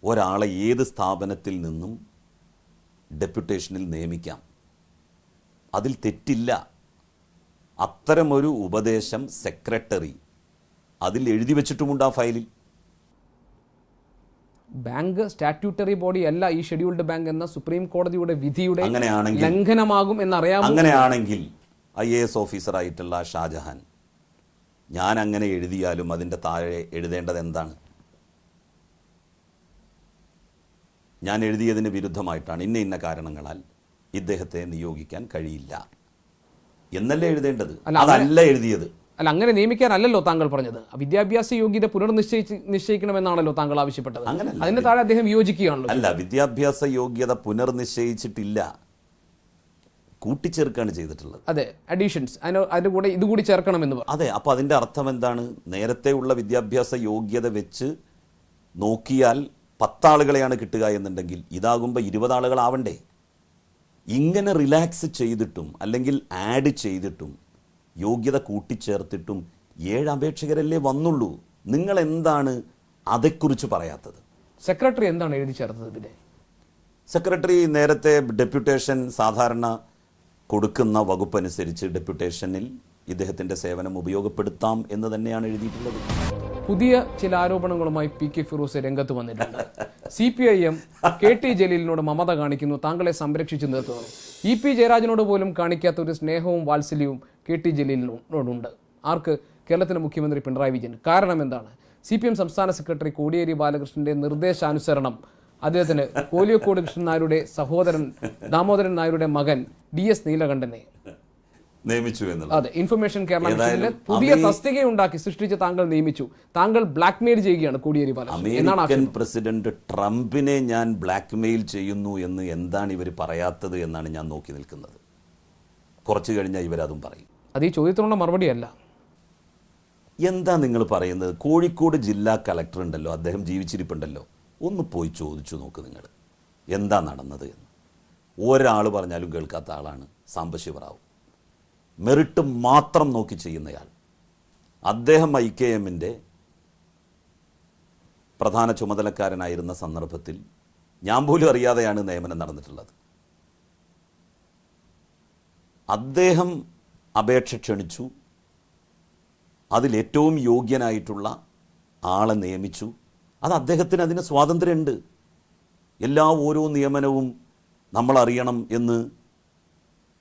ഒരാളെ ഏത് സ്ഥാപനത്തിൽ നിന്നും ഡെപ്യൂട്ടേഷനിൽ നിയമിക്കാം. അതിൽ തെറ്റില്ല. അത്തരമൊരു ഉപദേശം സെക്രട്ടറി അതിൽ എഴുതി വെച്ചിട്ടുമുണ്ട് ആ ഫയലിൽ. ബാങ്ക് സ്റ്റാറ്റ്യൂട്ടറി ബോഡി അല്ല ഈ ഷെഡ്യൂൾഡ് ബാങ്ക് എന്ന സുപ്രീം കോടതിയുടെ വിധിയുടെ അങ്ങനെയാണെങ്കിൽ ലംഘനമാകും എന്നറിയാം അങ്ങനെയാണെങ്കിൽ ഐ എ എസ് ഓഫീസറായിട്ടുള്ള ഷാജഹാൻ ഞാൻ അങ്ങനെ എഴുതിയാലും അതിന്റെ താഴെ എഴുതേണ്ടത് എന്താണ്? ഞാൻ എഴുതിയതിന് വിരുദ്ധമായിട്ടാണ് ഇന്ന ഇന്ന കാരണങ്ങളാൽ ഇദ്ദേഹത്തെ നിയോഗിക്കാൻ കഴിയില്ല. എന്നല്ലേ എഴുതേണ്ടത്? അതല്ല എഴുതിയത്. അല്ല അങ്ങനെ നിയമിക്കാനല്ലല്ലോ താങ്കൾ പറഞ്ഞത്. വിദ്യാഭ്യാസ യോഗ്യത പുനർനിശ്ചയിച്ച് നിശ്ചയിക്കണമെന്നാണല്ലോ താങ്കൾ ആവശ്യപ്പെട്ടത്. അതിന് താഴെ അദ്ദേഹം യോജിക്കുകയാണല്ലോ അല്ല വിദ്യാഭ്യാസ യോഗ്യത പുനർനിശ്ചയിച്ചിട്ടില്ല. കൂട്ടിച്ചേർക്കാണ് ചെയ്തിട്ടുള്ളത്. അതെ അഡീഷൻസ് അതിന് അതിന്റെ കൂടെ ഇതുകൂടി ചേർക്കണമെന്ന് അതെ അപ്പോൾ അതിന്റെ അർത്ഥം എന്താണ്? നേരത്തെ ഉള്ള വിദ്യാഭ്യാസ യോഗ്യത വെച്ച് നോക്കിയാൽ പത്താളുകളെയാണ് കിട്ടുക എന്നുണ്ടെങ്കിൽ ഇതാകുമ്പോൾ ഇരുപതാളുകളാവണ്ടേ? ഇങ്ങനെ റിലാക്സ് ചെയ്തിട്ടും അല്ലെങ്കിൽ ആഡ് ചെയ്തിട്ടും യോഗ്യത കൂട്ടിച്ചേർത്തിട്ടും ഏഴ് അപേക്ഷകരല്ലേ വന്നുള്ളൂ. നിങ്ങൾ എന്താണ് അതേക്കുറിച്ച് പറയാത്തത്? സെക്രട്ടറി എന്താണ് എഴുതി ചേർത്തത് ഇതിന്റെ സെക്രട്ടറി നേരത്തെ ഡെപ്യൂട്ടേഷൻ സാധാരണ കൊടുക്കുന്ന വകുപ്പ് അനുസരിച്ച് ഡെപ്യൂട്ടേഷനിൽ ഇദ്ദേഹത്തിന്റെ സേവനം ഉപയോഗപ്പെടുത്താം എന്ന് തന്നെയാണ് എഴുതിയിട്ടുള്ളത്. പുതിയ ചില ആരോപണങ്ങളുമായി പി കെ ഫിറോസ് രംഗത്ത് വന്നിട്ടുണ്ട്. C P I M K T ജലീലിനോട് മമത കാണിക്കുന്നു. താങ്കളെ സംരക്ഷിച്ചു നിർത്തുന്നു. ഇ പി ജയരാജനോട് പോലും കാണിക്കാത്ത ഒരു സ്നേഹവും വാത്സല്യവും കെ ടി ജലീലിനോടുണ്ട്. ആർക്ക്? കേരളത്തിലെ മുഖ്യമന്ത്രി പിണറായി വിജയൻ. കാരണം എന്താണ്? സി പി എം സംസ്ഥാന സെക്രട്ടറി കോടിയേരി ബാലകൃഷ്ണന്റെ നിർദ്ദേശാനുസരണം അദ്ദേഹത്തിന് കോലിയക്കോട് കൃഷ്ണൻ നായരുടെ സഹോദരൻ ദാമോദരൻ നായരുടെ മകൻ ഡി എസ് നീലകണ്ഠനെ. നിയമിച്ചു അതെ ഇൻഫർമേഷൻ കേരള പുതിയ തസ്തിക ഉണ്ടാക്കി സൃഷ്ടിച്ച് താങ്കൾ നിയമിച്ചു. താങ്കൾ ബ്ലാക്ക് മെയിൽ ചെയ്യുകയാണ് കോടിയേരി ബാലകൃഷ്ണൻ. അമേരിക്കൻ പ്രസിഡന്റ് ട്രംപിനെ ഞാൻ ബ്ലാക്ക് മെയിൽ ചെയ്യുന്നു എന്ന് എന്താണ് ഇവർ പറയാത്തത് എന്നാണ് ഞാൻ നോക്കി നിൽക്കുന്നത്. കുറച്ച് കഴിഞ്ഞാൽ ഇവരതും പറയും. അത് ഈ ചോദ്യത്തിനുള്ള മറുപടിയല്ല എന്താ നിങ്ങൾ പറയുന്നത്? കോഴിക്കോട് ജില്ലാ കളക്ടർ ഉണ്ടല്ലോ അദ്ദേഹം ജീവിച്ചിരിപ്പുണ്ടല്ലോ. ഒന്ന് പോയി ചോദിച്ചു നോക്ക് നിങ്ങൾ. എന്താ നടന്നത് എന്ന്. ഒരാൾ പറഞ്ഞാലും കേൾക്കാത്ത ആളാണ് സാംബശിവറാവു. മെറിട്ട് മാത്രം നോക്കി ചെയ്യുന്നയാൾ. അദ്ദേഹം ഐ കെ എമ്മിന്റെ പ്രധാന ചുമതലക്കാരനായിരുന്ന സന്ദർഭത്തിൽ ഞാൻ പോലും അറിയാതെയാണ് നിയമനം നടന്നിട്ടുള്ളത്. അദ്ദേഹം അപേക്ഷ ക്ഷണിച്ചു. അതിലേറ്റവും യോഗ്യനായിട്ടുള്ള ആളെ നിയമിച്ചു. അത് അദ്ദേഹത്തിന് അതിന് സ്വാതന്ത്ര്യമുണ്ട്. എല്ലാ ഓരോ നിയമനവും നമ്മൾ അറിയണം എന്ന്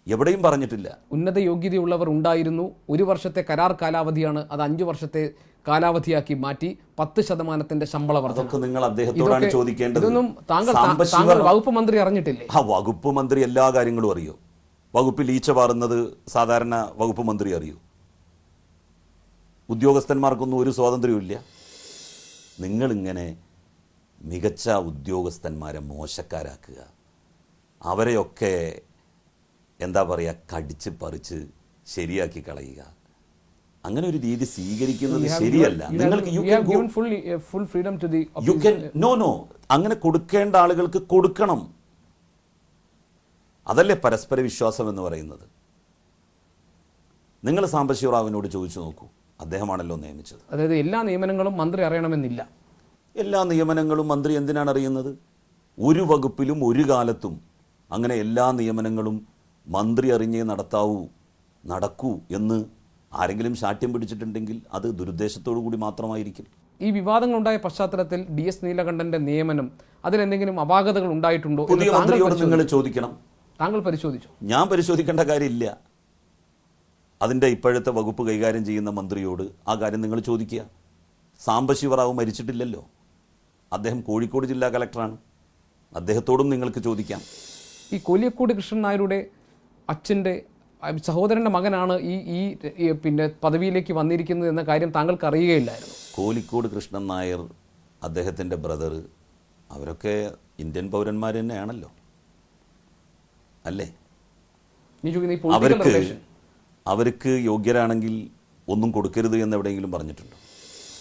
എവിടെയും പറഞ്ഞിട്ടില്ല. ഉന്നത യോഗ്യതയുള്ളവർ ഉണ്ടായിരുന്നു. ഒരു വർഷത്തെ കരാർ കാലാവധിയാണ് അത് അഞ്ചു വർഷത്തെ കാലാവധിയാക്കി മാറ്റി പത്ത് ശതമാനത്തിന്റെ ശമ്പള അതൊക്കെ നിങ്ങൾ അദ്ദേഹത്തോടാണ് ചോദിക്കേണ്ടത്. ഇതൊന്നും താങ്കൾ താങ്കൾ വകുപ്പ് മന്ത്രി അറിഞ്ഞിട്ടില്ലേ? ആ വകുപ്പ് മന്ത്രി എല്ലാ കാര്യങ്ങളും അറിയോ? വകുപ്പിൽ ഈച്ച പാറുന്നത് സാധാരണ വകുപ്പ് മന്ത്രി അറിയൂ. ഉദ്യോഗസ്ഥന്മാർക്കൊന്നും ഒരു സ്വാതന്ത്ര്യമില്ല നിങ്ങളിങ്ങനെ മികച്ച ഉദ്യോഗസ്ഥന്മാരെ മോശക്കാരാക്കുക. അവരെയൊക്കെ എന്താ പറയുക കടിച്ച് പറിച്ച് ശരിയാക്കി കളയുക. അങ്ങനെ ഒരു രീതി സ്വീകരിക്കുന്നത് ശരിയല്ല. നിങ്ങൾക്ക് you can full freedom to the you can no no അങ്ങനെ കൊടുക്കേണ്ട ആളുകൾക്ക് കൊടുക്കണം. അതല്ലേ പരസ്പര വിശ്വാസം എന്ന് പറയുന്നത്? നിങ്ങൾ സാംബശിവറാവിനോട് ചോദിച്ചു നോക്കൂ. അദ്ദേഹമാണല്ലോ നിയമിച്ചത്. അതായത് എല്ലാ നിയമനങ്ങളും മന്ത്രി അറിയണമെന്നില്ല. എല്ലാ നിയമനങ്ങളും മന്ത്രി എന്തിനാണ് അറിയുന്നത്? ഒരു വകുപ്പിലും ഒരു കാലത്തും അങ്ങനെ എല്ലാ നിയമനങ്ങളും മന്ത്രി അറിഞ്ഞേ നടത്താവൂ നടക്കൂ എന്ന് ആരെങ്കിലും ശാഠ്യം പിടിച്ചിട്ടുണ്ടെങ്കിൽ അത് ദുരുദ്ദേശത്തോടു കൂടി മാത്രമായിരിക്കും. ഈ വിവാദങ്ങൾ ഉണ്ടായ പശ്ചാത്തലത്തിൽ ഡി എസ് നീലകണ്ഠന്റെ നിയമനം അതിലെന്തെങ്കിലും അപാകതകൾ ഉണ്ടായിട്ടുണ്ടോ പുതിയ മന്ത്രിയോട് നിങ്ങൾ ചോദിക്കണം. താങ്കൾ പരിശോധിച്ചു. ഞാൻ പരിശോധിക്കേണ്ട കാര്യമില്ല. അതിന്റെ ഇപ്പോഴത്തെ വകുപ്പ് കൈകാര്യം ചെയ്യുന്ന മന്ത്രിയോട് ആ കാര്യം നിങ്ങൾ ചോദിക്കുക. സാംബശിവറാവു മരിച്ചിട്ടില്ലല്ലോ. അദ്ദേഹം കോഴിക്കോട് ജില്ലാ കലക്ടറാണ്. അദ്ദേഹത്തോടും നിങ്ങൾക്ക് ചോദിക്കാം. ഈ കോലിയക്കോട് കൃഷ്ണൻ നായരുടെ അച്ഛന്റെ സഹോദരന്റെ സഹോദരന്റെ മകനാണ് ഈ ഈ ഈ പിന്നെ പദവിയിലേക്ക് വന്നിരിക്കുന്നത് എന്ന കാര്യം താങ്കൾക്ക് അറിയുകയില്ലായിരുന്നു. കോലിക്കോട് കൃഷ്ണൻ നായർ അദ്ദേഹത്തിന്റെ ബ്രദർ അവരൊക്കെ ഇന്ത്യൻ പൗരന്മാർ തന്നെയാണല്ലോ. അല്ലേ? അവർക്ക് അവർക്ക് യോഗ്യരാണെങ്കിൽ ഒന്നും കൊടുക്കരുത് എന്ന് എവിടെയെങ്കിലും പറഞ്ഞിട്ടുണ്ടോ?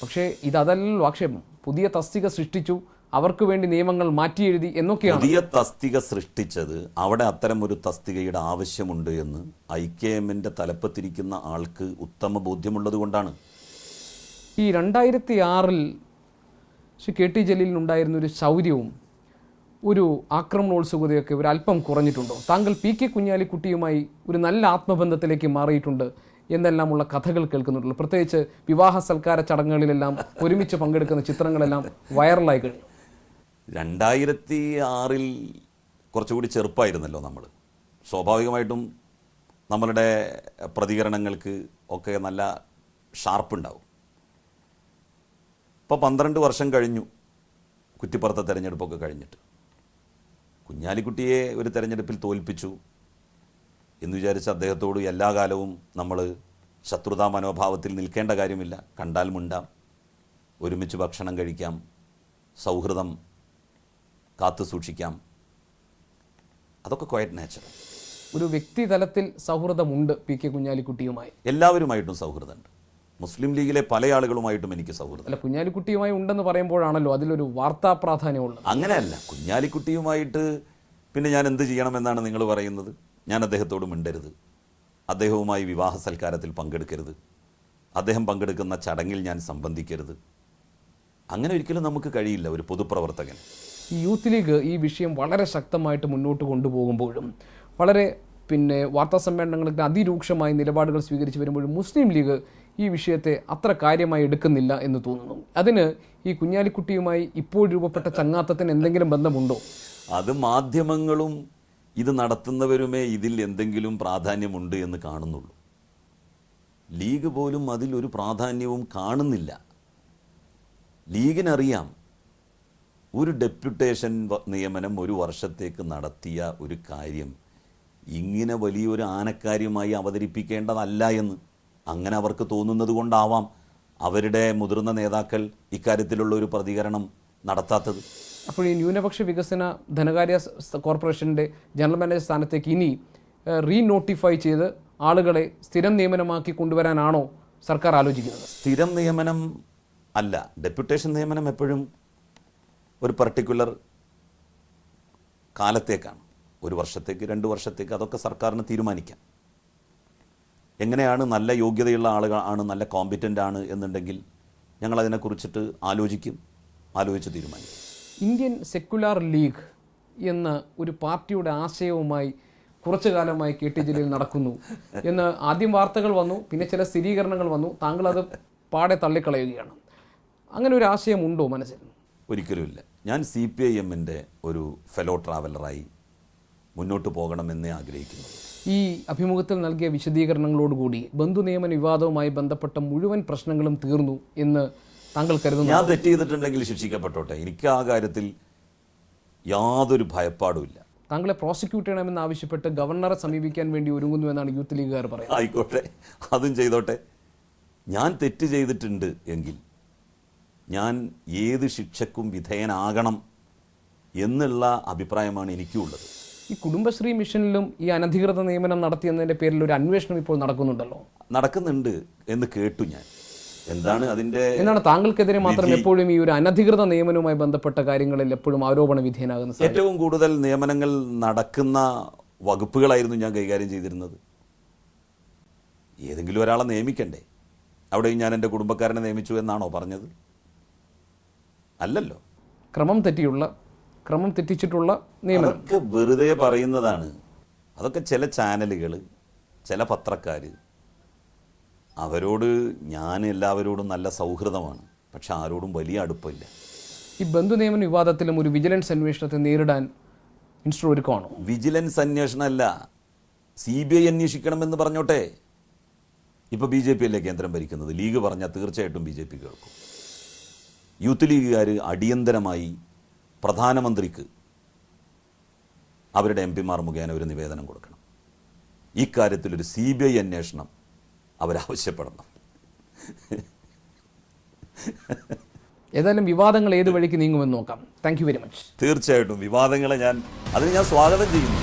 പക്ഷേ ഇത് അതല്ലല്ലോ ആക്ഷേപം പുതിയ തസ്തിക സൃഷ്ടിച്ചു അവർക്ക് വേണ്ടി നിയമങ്ങൾ മാറ്റി എഴുതി എന്നൊക്കെയാണ്. പുതിയ തസ്തിക സൃഷ്ടിച്ചത് അവിടെ അത്തരം ഒരു തസ്തികയുടെ ആവശ്യമുണ്ട് എന്ന് ഐ കെ എമ്മിന്റെ തലപ്പത്തിരിക്കുന്ന ആൾക്ക് ഉത്തമ ബോധ്യമുള്ളത് കൊണ്ടാണ്. ഈ രണ്ടായിരത്തി ആറിൽ ശ്രീ കെ ടി ജലീലിനുണ്ടായിരുന്ന ഒരു ശൗര്യവും ഒരു ആക്രമണോത്സുകതയൊക്കെ ഒരു അല്പം കുറഞ്ഞിട്ടുണ്ടോ? താങ്കൾ പി കെ കുഞ്ഞാലിക്കുട്ടിയുമായി ഒരു നല്ല ആത്മബന്ധത്തിലേക്ക് മാറിയിട്ടുണ്ട് എന്നെല്ലാമുള്ള കഥകൾ കേൾക്കുന്നുണ്ടല്ലോ. പ്രത്യേകിച്ച് വിവാഹ സൽക്കാര ചടങ്ങുകളിലെല്ലാം ഒരുമിച്ച് പങ്കെടുക്കുന്ന ചിത്രങ്ങളെല്ലാം വൈറലായി കഴിഞ്ഞു. രണ്ടായിരത്തി ആറിൽ കുറച്ചുകൂടി ചെറുപ്പമായിരുന്നല്ലോ നമ്മൾ. സ്വാഭാവികമായിട്ടും നമ്മളുടെ പ്രതികരണങ്ങൾക്ക് ഒക്കെ നല്ല ഷാർപ്പുണ്ടാവും. ഇപ്പോൾ പന്ത്രണ്ട് വർഷം കഴിഞ്ഞു കുറ്റിപ്പുറത്തെ തിരഞ്ഞെടുപ്പൊക്കെ കഴിഞ്ഞിട്ട്. കുഞ്ഞാലിക്കുട്ടിയെ ഒരു തെരഞ്ഞെടുപ്പിൽ തോൽപ്പിച്ചു എന്ന് വിചാരിച്ച അദ്ദേഹത്തോട് എല്ലാ കാലവും നമ്മൾ ശത്രുതാ മനോഭാവത്തിൽ നിൽക്കേണ്ട കാര്യമില്ല. കണ്ടാൽ മുണ്ടാം. ഒരുമിച്ച് ഭക്ഷണം കഴിക്കാം. സൗഹൃദം കാത്തു സൂക്ഷിക്കാം. അതൊക്കെ ക്വയറ്റ് നേച്ചർ ഒരു വ്യക്തി തലത്തിൽ സൗഹൃദമുണ്ട് പി കെ കുഞ്ഞാലിക്കുട്ടിയുമായി. എല്ലാവരുമായിട്ടും സൗഹൃദമുണ്ട്. മുസ്ലിം ലീഗിലെ പല ആളുകളുമായിട്ടും എനിക്ക് സൗഹൃദം. അല്ല കുഞ്ഞാലിക്കുട്ടിയുമായി ഉണ്ടെന്ന് പറയുമ്പോഴാണല്ലോ അതിലൊരു വാർത്താ പ്രാധാന്യമുള്ളത്. അങ്ങനെയല്ല. കുഞ്ഞാലിക്കുട്ടിയുമായിട്ട് പിന്നെ ഞാൻ എന്ത് ചെയ്യണമെന്നാണ് നിങ്ങൾ പറയുന്നത്? ഞാൻ അദ്ദേഹത്തോട് മിണ്ടരുത്. അദ്ദേഹവുമായി വിവാഹ സൽക്കാരത്തിൽ പങ്കെടുക്കരുത്. അദ്ദേഹം പങ്കെടുക്കുന്ന ചടങ്ങിൽ ഞാൻ സംബന്ധിക്കരുത്. അങ്ങനെ ഒരിക്കലും നമുക്ക് കഴിയില്ല ഒരു പൊതുപ്രവർത്തകൻ. ഈ യൂത്ത് ലീഗ് ഈ വിഷയം വളരെ ശക്തമായിട്ട് മുന്നോട്ട് കൊണ്ടുപോകുമ്പോഴും വളരെ പിന്നെ വാർത്താ സമ്മേളനങ്ങളിൽ അതിരൂക്ഷമായ നിലപാടുകൾ സ്വീകരിച്ചു വരുമ്പോഴും മുസ്ലിം ലീഗ് ഈ വിഷയത്തെ അത്ര കാര്യമായി എടുക്കുന്നില്ല എന്ന് തോന്നുന്നു. അതിന് ഈ കുഞ്ഞാലിക്കുട്ടിയുമായി ഇപ്പോൾ രൂപപ്പെട്ട ചങ്ങാത്തത്തിന് എന്തെങ്കിലും ബന്ധമുണ്ടോ? അത് മാധ്യമങ്ങളും ഇത് നടത്തുന്നവരുമേ ഇതിൽ എന്തെങ്കിലും പ്രാധാന്യമുണ്ട് എന്ന് കാണുന്നുള്ളൂ. ലീഗ് പോലും അതിലൊരു പ്രാധാന്യവും കാണുന്നില്ല. ലീഗിനറിയാം ഒരു ഡെപ്യൂട്ടേഷൻ നിയമനം ഒരു വർഷത്തേക്ക് നടത്തിയ ഒരു കാര്യം ഇങ്ങനെ വലിയൊരു ആനക്കാര്യമായി അവതരിപ്പിക്കേണ്ടതല്ല എന്ന്. അങ്ങനെ അവർക്ക് തോന്നുന്നത് കൊണ്ടാവാം അവരുടെ മുതിർന്ന നേതാക്കൾ ഇക്കാര്യത്തിലുള്ള ഒരു പ്രതികരണം നടത്താത്തത്. അപ്പോൾ ഈ ന്യൂനപക്ഷ വികസന ധനകാര്യ കോർപ്പറേഷന്റെ ജനറൽ മാനേജർ സ്ഥാനത്തേക്ക് ഇനി റീനോട്ടിഫൈ ചെയ്ത് ആളുകളെ സ്ഥിരം നിയമനമാക്കി കൊണ്ടുവരാനാണോ സർക്കാർ ആലോചിക്കുന്നത്? സ്ഥിരം നിയമനം അല്ല. ഡെപ്യൂട്ടേഷൻ നിയമനം എപ്പോഴും ഒരു പർട്ടിക്കുലർ കാലത്തേക്കാണ്. ഒരു വർഷത്തേക്ക് രണ്ട് വർഷത്തേക്ക് അതൊക്കെ സർക്കാരിന് തീരുമാനിക്കാം. എങ്ങനെയാണ് നല്ല യോഗ്യതയുള്ള ആളുകൾ ആണ് നല്ല കോമ്പിറ്റന്റ് ആണ് എന്നുണ്ടെങ്കിൽ ഞങ്ങൾ അതിനെക്കുറിച്ചിട്ട് ആലോചിക്കും ആലോചിച്ച് തീരുമാനിക്കും. ഇന്ത്യൻ സെക്കുലാർ ലീഗ് എന്ന ഒരു പാർട്ടിയുടെ ആശയവുമായി കുറച്ചു കാലമായി കെ ടി ജലീൽ നടക്കുന്നു എന്ന് ആദ്യം വാർത്തകൾ വന്നു പിന്നെ ചില സ്ഥിരീകരണങ്ങൾ വന്നു. താങ്കൾ അത് പാടെ തള്ളിക്കളയുകയാണ്. അങ്ങനെ ഒരു ആശയം ഉണ്ടോ മനസ്സിൽ ഒരിക്കലുമില്ല ഞാൻ സി പി ഐ എമ്മിന്റെ ഒരു ഫെലോ ട്രാവലറായി മുന്നോട്ട് പോകണമെന്നേ ആഗ്രഹിക്കുന്നു. ഈ അഭിമുഖത്തിൽ നൽകിയ വിശദീകരണങ്ങളോടുകൂടി ബന്ധു നിയമന വിവാദവുമായി ബന്ധപ്പെട്ട മുഴുവൻ പ്രശ്നങ്ങളും തീർന്നു എന്ന് താങ്കൾ കരുതുന്നു. ഞാൻ തെറ്റ് ചെയ്തിട്ടുണ്ടെങ്കിൽ ശിക്ഷിക്കപ്പെട്ടോട്ടെ? എനിക്ക് ആ കാര്യത്തിൽ യാതൊരു ഭയപ്പാടുമില്ല താങ്കളെ പ്രോസിക്യൂട്ട് ചെയ്യണമെന്ന് ആവശ്യപ്പെട്ട് ഗവർണറെ സമീപിക്കാൻ വേണ്ടി ഒരുങ്ങുന്നു എന്നാണ് യൂത്ത് ലീഗുകാർ പറയുന്നത്. ആയിക്കോട്ടെ. അതും ചെയ്തോട്ടെ. ഞാൻ തെറ്റ് ചെയ്തിട്ടുണ്ട് എങ്കിൽ ഞാൻ ഏത് ശിക്ഷക്കും വിധേയനാകണം എന്നുള്ള അഭിപ്രായമാണ് എനിക്കുള്ളത്. ഈ കുടുംബശ്രീ മിഷനിലും ഈ അനധികൃത നിയമനം നടത്തിയെന്നതിന്റെ പേരിൽ ഒരു അന്വേഷണം ഇപ്പോൾ നടക്കുന്നുണ്ടല്ലോ? നടക്കുന്നുണ്ട് എന്ന് കേട്ടു ഞാൻ. എന്താണ് അതിന്റെ എന്താണ് താങ്കൾക്കെതിരെ മാത്രം എപ്പോഴും ഈ ഒരു അനധികൃത നിയമനവുമായി ബന്ധപ്പെട്ട കാര്യങ്ങളിൽ എപ്പോഴും ആരോപണ വിധേയനാകുന്ന. ഏറ്റവും കൂടുതൽ നിയമനങ്ങൾ നടക്കുന്ന വകുപ്പുകളായിരുന്നു ഞാൻ കൈകാര്യം ചെയ്തിരുന്നത്. ഏതെങ്കിലും ഒരാളെ നിയമിക്കണ്ടേ? അവിടെയും ഞാൻ എന്റെ കുടുംബക്കാരനെ നിയമിച്ചു എന്നാണോ പറഞ്ഞത്? അല്ലല്ലോ. ക്രമം തെറ്റിയുള്ള ക്രമം തെറ്റിച്ചിട്ടുള്ള നിയമനം. അതൊക്കെ വെറുതെ പറയുന്നതാണ്. അതൊക്കെ ചില ചാനലുകൾ ചില പത്രക്കാർ അവരോട് ഞാൻ എല്ലാവരോടും നല്ല സൗഹൃദമാണ്. പക്ഷെ ആരോടും വലിയ അടുപ്പമില്ല. ഈ ബന്ധു നിയമന വിവാദത്തിലും ഒരു വിജിലൻസ് അന്വേഷണത്തെ നേരിടാൻ മിനിസ്റ്റർ ഒരുക്കമാണോ വിജിലൻസ് അന്വേഷണമല്ല സി ബി ഐ അന്വേഷിക്കണമെന്ന് പറഞ്ഞോട്ടെ. ഇപ്പോൾ ബി ജെ പി അല്ലേ കേന്ദ്രം ഭരിക്കുന്നത്? ലീഗ് പറഞ്ഞാൽ തീർച്ചയായിട്ടും ബി ജെ പി കേൾക്കും. യൂത്ത് ലീഗുകാർ അടിയന്തരമായി പ്രധാനമന്ത്രിക്ക് അവരുടെ എം പിമാർ മുഖേന ഒരു നിവേദനം കൊടുക്കണം. ഇക്കാര്യത്തിൽ ഒരു സി ബി ഐ അന്വേഷണം അവരാവശ്യപ്പെടണം. ഏതായാലും വിവാദങ്ങൾ ഏത് വഴിക്ക് നീങ്ങുമെന്ന് നോക്കാം. താങ്ക് യു വെരി മച്ച് തീർച്ചയായിട്ടും വിവാദങ്ങളെ ഞാൻ അതിന് ഞാൻ സ്വാഗതം ചെയ്യുന്നു.